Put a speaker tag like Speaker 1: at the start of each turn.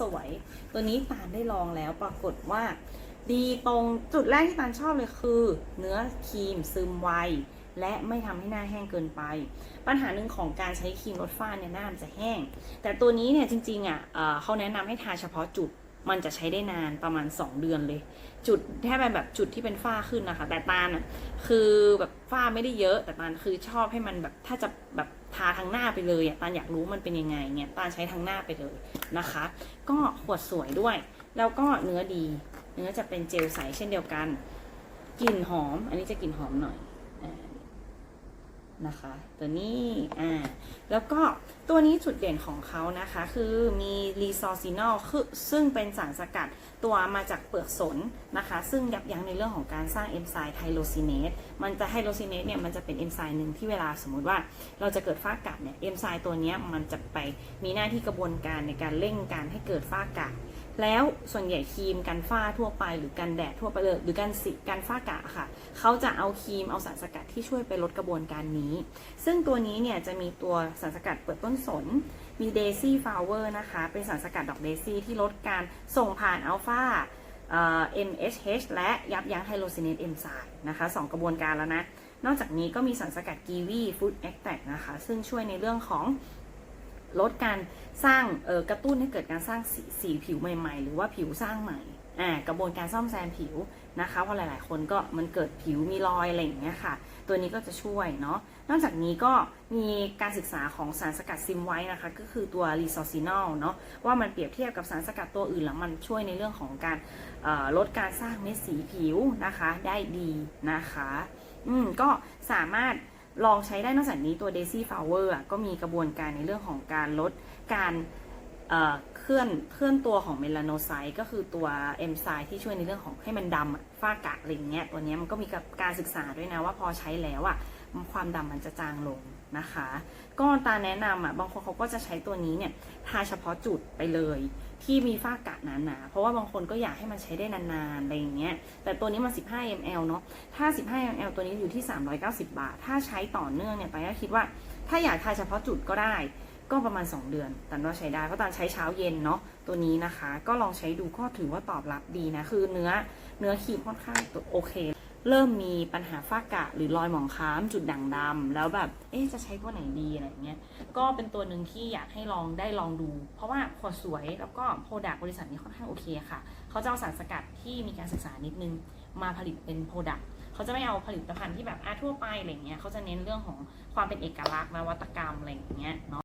Speaker 1: สวย ตัวนี้ตาลได้ลองแล้วปรากฏว่า ดีตรงจุดแรกที่ตาลชอบเลยคือ เนื้อครีมซึมไวและไม่ทำให้หน้าแห้งเกินไป ปัญหาหนึ่งของการใช้ครีมลดฝ้าเนี่ยหน้ามันจะแห้ง แต่ตัวนี้เนี่ยจริงๆอะเอะเขาแนะนำให้ทาเฉพาะจุด มันจะใช้ได้นานประมาณ 2 เดือนเลย จุดแค่เป็นแบบจุดที่เป็นฝ้าขึ้นนะคะ แต่ตาลอะคือแบบฝ้าไม่ได้เยอะ แต่ตาลคือชอบให้มันแบบถ้าจะแบบทาทางหน้าไปเลยอะตาลอยากรู้มันเป็นยังไงเนี่ยตาลใช้ทางหน้าไปเลยนะคะ ก็ขวดสวยด้วย แล้วก็เนื้อดี เนื้อจะเป็นเจลใสเช่นเดียวกันกลิ่นหอม อันนี้จะกลิ่นหอมหน่อย นะคะ ตัวนี้ อ่า แล้วก็ตัวนี้จุดเด่นของเขานะคะ คือมีรีซอซินอลคือซึ่งเป็นสารสกัดตัวมาจากเปลือกสนนะคะ ซึ่งยับยั้งในเรื่องของการสร้างเอนไซม์ไทโรซินเนสมันจะไทโรซินเนสเนี่ยมันจะเป็นเอนไซม์หนึ่งที่เวลาสมมุติว่าเราจะเกิดฝ้ากระเนี่ยเอนไซม์ตัวนี้มันจะไปมีหน้าที่กระบวนการในการเร่งการให้เกิดฝ้ากระ แล้วส่วนใหญ่ครีมกันฝ้าทั่วไป หรือกันแดดทั่วไปเลยหรือกันสิกันฝ้ากระค่ะ เขาจะเอาครีมเอาสารสกัดที่ช่วยไปลดกระบวนการนี้ ซึ่งตัวนี้เนี่ยจะมีตัวสารสกัดเปลือกต้นสน มีเดซี่ฟลาวเวอร์นะคะ เป็นสารสกัดดอกเดซี่ที่ลดการส่งผ่านอัลฟาเอ่อ MHH และยับยั้งไฮโดรซินเนตเอนไซม์นะคะสองกระบวนการแล้วนะ นอกจากนี้ก็มีสารสกัดกีวีฟูดแอคแทกนะคะ ซึ่งช่วยในเรื่องของ ลดการสร้างกระตุ้นให้เกิดการสร้างสีสีผิวใหม่ ๆ หรือว่าผิวสร้างใหม่กระบวนการซ่อมแซมผิวนะคะเพราะหลายๆ คนก็มันเกิดผิวมีรอยอะไรอย่างเงี้ยค่ะ ตัวนี้ก็จะช่วยเนาะนอกจากนี้ก็มีการศึกษาของสารสกัดซิมไว้นะคะ ก็คือตัวรีซอซินอลเนาะว่ามันเปรียบเทียบกับสารสกัดตัวอื่นแล้วมันช่วยในเรื่องของการลดการสร้างเม็ดสีผิวนะคะได้ดีนะคะ อืมก็สามารถ ลองใช้ได้นอกจากนี้ตัว Daisy Flower อะก็มีกระบวนการในเรื่องของการลดการเคลื่อนเคลื่อนตัวของเมลานไซต์ก็คือตัวเอนไซม์ที่ช่วยในเรื่องของให้มันดำฝ้ากระอะไรอย่างเงี้ยตัวเนี้ยมันก็มีกับการศึกษาด้วยนะว่าพอใช้แล้วอะความดำมันจะจางลง นะคะ ก็ตาแนะนำอะบางคนเขาก็จะใช้ตัวนี้เนี่ยทาเฉพาะจุดไปเลย ที่มีฝ้ากระหนาๆเพราะว่าบางคนก็อยากให้มันใช้ได้นานๆอะไรอย่างเงี้ยแต่ตัวนี้มัน 15 ml เนาะถ้า 15 ml ตัวนี้อยู่ที่ 390 บาท ถ้าใช้ต่อเนื่องเนี่ยตาก็คิดว่า ถ้าอยากทาเฉพาะจุดก็ได้ก็ประมาณ 2 เดือนตันว่าใช้ได้เพราะตันใช้เช้าเย็นเนาะตัวนี้นะคะ ก็ลองใช้ดูก็ถือว่าตอบรับดีนะ คือเนื้อเนื้อครีมค่อนข้างโอเค เริ่มมีปัญหาฝ้ากระหรือรอยหมองคล้ำจุดด่างดำแล้วแบบ เอ๊ะจะใช้ตัวไหนดีอะไรอย่างเงี้ย ก็เป็นตัวหนึ่งที่อยากให้ลองได้ลองดู เพราะว่าขวดสวยแล้วก็โปรดักบริษัทนี้ค่อนข้างโอเคค่ะ เขาจะเอาสารสกัดที่มีการศึกษานิดนึงมาผลิตเป็นโปรดักเขาจะไม่เอาผลิตภัณฑ์ที่แบบอาทั่วไปอะไรอย่างเงี้ยเขาจะเน้นเรื่องของความเป็นเอกลักษณ์นวัตกรรมอะไรอย่างเงี้ยเนาะ